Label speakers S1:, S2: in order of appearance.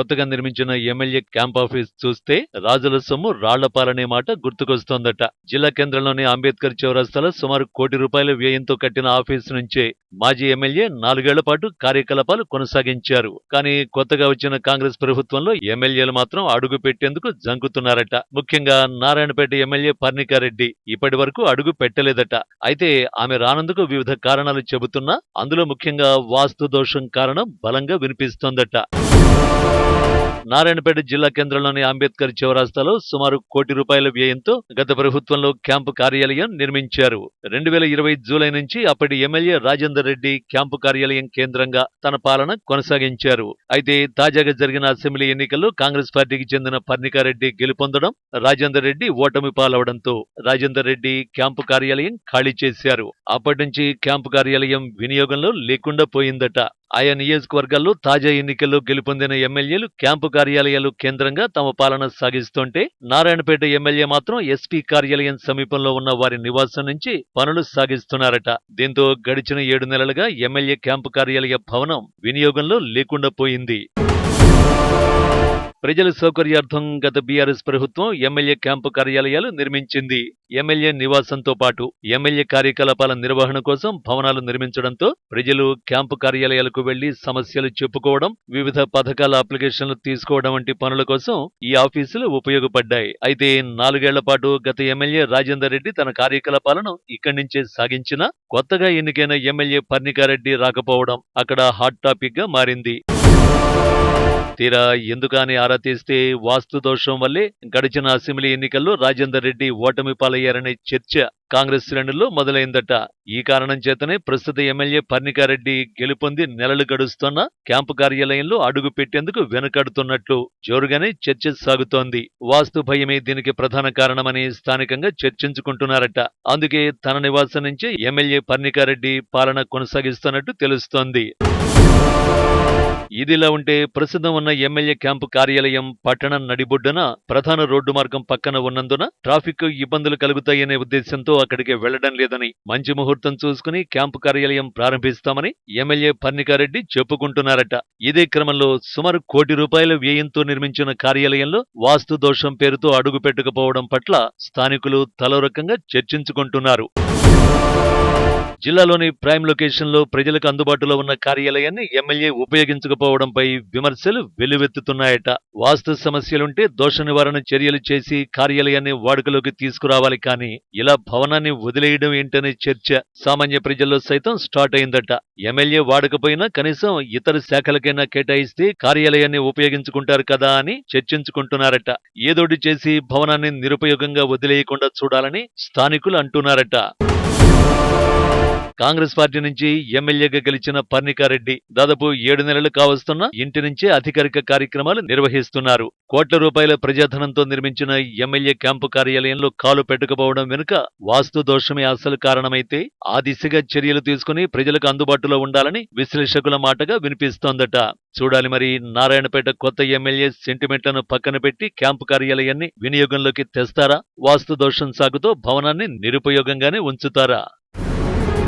S1: కొత్తగా నిర్మించిన MLA camp office చూస్తే రాజుల సొమ్ము రాళ్ళపాలనే మాట గుర్తుకొస్తోందట. జిల్లా కేంద్రంలోని అంబేద్కర్ చౌరస్తాలో సుమారు కోటి రూపాయల వ్యయంతో కట్టిన ఆఫీస్ నుంచే మాజీ ఎమ్మెల్యే నాలుగేళ్ళ పాటు కార్యకలాపాలు కొనసాగించారు. కానీ కొత్తగా వచ్చిన కాంగ్రెస్ ప్రభుత్వంలో ఎమ్మెల్యేలు మాత్రం అడుగు పెట్టేందుకు జంకుతున్నారట. ముఖ్యంగా నారాయణపేట ఎమ్మెల్యే పర్ణికారెడ్డి ఇప్పటి వరకు అడుగు పెట్టలేదట. అయితే ఆమె రానందుకు వివిధ కారణాలు చెబుతున్నా అందులో ముఖ్యంగా వాస్తు దోషం కారణం బలంగా వినిపిస్తోందట. నారాయణపేట జిల్లా కేంద్రంలోని అంబేద్కర్ చౌరాస్తాలో సుమారు కోటి రూపాయల వ్యయంతో గత ప్రభుత్వంలో క్యాంపు కార్యాలయం నిర్మించారు. రెండు వేల ఇరవై జూలై నుంచి అప్పటి ఎమ్మెల్యే రాజేందర్ రెడ్డి క్యాంపు కార్యాలయం కేంద్రంగా తన పాలన కొనసాగించారు. అయితే తాజాగా జరిగిన అసెంబ్లీ ఎన్నికల్లో కాంగ్రెస్ పార్టీకి చెందిన పర్ణికారెడ్డి గెలుపొందడం రాజేందర్ రెడ్డి ఓటమి పాలవడంతో రాజేందర్ రెడ్డి క్యాంపు కార్యాలయం ఖాళీ చేశారు. అప్పటి నుంచి క్యాంపు కార్యాలయం వినియోగంలో లేకుండా పోయిందట. ఆయా నియోజకవర్గాల్లో తాజా ఎన్నికల్లో గెలుపొందిన ఎమ్మెల్యేలు క్యాంపు కార్యాలయాలు కేంద్రంగా తమ పాలన సాగిస్తుంటే నారాయణపేట ఎమ్మెల్యే మాత్రం ఎస్పీ కార్యాలయం సమీపంలో ఉన్న వారి నివాసం నుంచి పనులు సాగిస్తున్నారట. దీంతో గడిచిన ఏడు నెలలుగా ఎమ్మెల్యే క్యాంపు కార్యాలయ భవనం వినియోగంలో లేకుండా పోయింది. ప్రజల సౌకర్యార్థం గత బీఆర్ఎస్ ప్రభుత్వం ఎమ్మెల్యే క్యాంపు కార్యాలయాలు నిర్మించింది. ఎమ్మెల్యే నివాసంతో పాటు ఎమ్మెల్యే కార్యకలాపాల నిర్వహణ కోసం భవనాలు నిర్మించడంతో ప్రజలు క్యాంపు కార్యాలయాలకు వెళ్ళి సమస్యలు చెప్పుకోవడం వివిధ పథకాల అప్లికేషన్లు తీసుకోవడం వంటి పనుల కోసం ఈ ఆఫీసులు ఉపయోగపడ్డాయి. అయితే నాలుగేళ్ళ పాటు గత ఎమ్మెల్యే రాజేందర్ రెడ్డి తన కార్యకలాపాలను ఇక్కడి నుంచే సాగించినా కొత్తగా ఎన్నికైన ఎమ్మెల్యే పర్ణికారెడ్డి రాకపోవడం అక్కడ హాట్ టాపిక్గా మారింది. తీరా ఎందుకని ఆరా తీస్తే వాస్తు దోషం వల్లే గడిచిన అసెంబ్లీ ఎన్నికల్లో రాజేందర్ రెడ్డి ఓటమి పాలయ్యారనే చర్చ కాంగ్రెస్ శ్రేణుల్లో మొదలైందట. ఈ కారణం చేతనే ప్రస్తుత ఎమ్మెల్యే పర్ణికారెడ్డి గెలుపొంది నెలలు గడుస్తున్న క్యాంపు కార్యాలయంలో అడుగు పెట్టేందుకు వెనుకడుతున్నట్లు జోరుగానే చర్చ సాగుతోంది. వాస్తు భయమే దీనికి ప్రధాన కారణమని స్థానికంగా చర్చించుకుంటున్నారట. అందుకే తన నివాసం నుంచే ఎమ్మెల్యే పర్ణికారెడ్డి పాలన కొనసాగిస్తున్నట్టు తెలుస్తోంది. ఇదిలా ఉంటే ప్రస్తుతం ఉన్న ఎమ్మెల్యే క్యాంపు కార్యాలయం పట్టణం నడిబొడ్డున ప్రధాన రోడ్డు మార్గం పక్కన ఉన్నందున ట్రాఫిక్ ఇబ్బందులు కలుగుతాయనే ఉద్దేశంతో అక్కడికి వెళ్ళడం లేదని మంచి ముహూర్తం చూసుకుని క్యాంపు కార్యాలయం ప్రారంభిస్తామని ఎమ్మెల్యే పర్ణికారెడ్డి చెప్పుకుంటున్నారట. ఇదే క్రమంలో సుమారు కోటి రూపాయల వ్యయంతో నిర్మించిన కార్యాలయంలో వాస్తు దోషం పేరుతో అడుగు పెట్టుకుపోవడం పట్ల స్థానికులు తలో రకంగా చర్చించుకుంటున్నారు. జిల్లాలోని ప్రైమ్ లొకేషన్లో ప్రజలకు అందుబాటులో ఉన్న కార్యాలయాన్ని ఎమ్మెల్యే ఉపయోగించకపోవడంపై విమర్శలు వెలువెత్తుతున్నాయట వాస్తు సమస్యలుంటే దోష నివారణ చర్యలు చేసి కార్యాలయాన్ని వాడుకలోకి తీసుకురావాలి కానీ ఇలా భవనాన్ని వదిలేయడం ఏంటనే చర్చ సామాన్య ప్రజల్లో సైతం స్టార్ట్ అయిందట. ఎమ్మెల్యే వాడకపోయినా కనీసం ఇతర శాఖలకైనా కేటాయిస్తే కార్యాలయాన్ని ఉపయోగించుకుంటారు కదా అని చర్చించుకుంటున్నారట. ఏదోటి చేసి భవనాన్ని నిరుపయోగంగా వదిలేయకుండా చూడాలని స్థానికులు అంటున్నారట. కాంగ్రెస్ పార్టీ నుంచి ఎమ్మెల్యేగా గెలిచిన పర్ణికారెడ్డి దాదాపు ఏడు నెలలు కావస్తున్న ఇంటి నుంచే అధికారిక కార్యక్రమాలు నిర్వహిస్తున్నారు. కోట్ల రూపాయల ప్రజాధనంతో నిర్మించిన ఎమ్మెల్యే క్యాంపు కార్యాలయంలో కాలు పెట్టుకుపోవడం వెనుక వాస్తు దోషమే అసలు కారణమైతే ఆ దిశగా చర్యలు తీసుకుని ప్రజలకు అందుబాటులో ఉండాలని విశ్లేషకుల మాటగా వినిపిస్తోందట. చూడాలి మరి నారాయణపేట కొత్త ఎమ్మెల్యే సెంటిమెంట్లను పక్కన పెట్టి క్యాంపు కార్యాలయాన్ని వినియోగంలోకి తెస్తారా? వాస్తు దోషం సాగుతో భవనాన్ని నిరుపయోగంగానే ఉంచుతారా?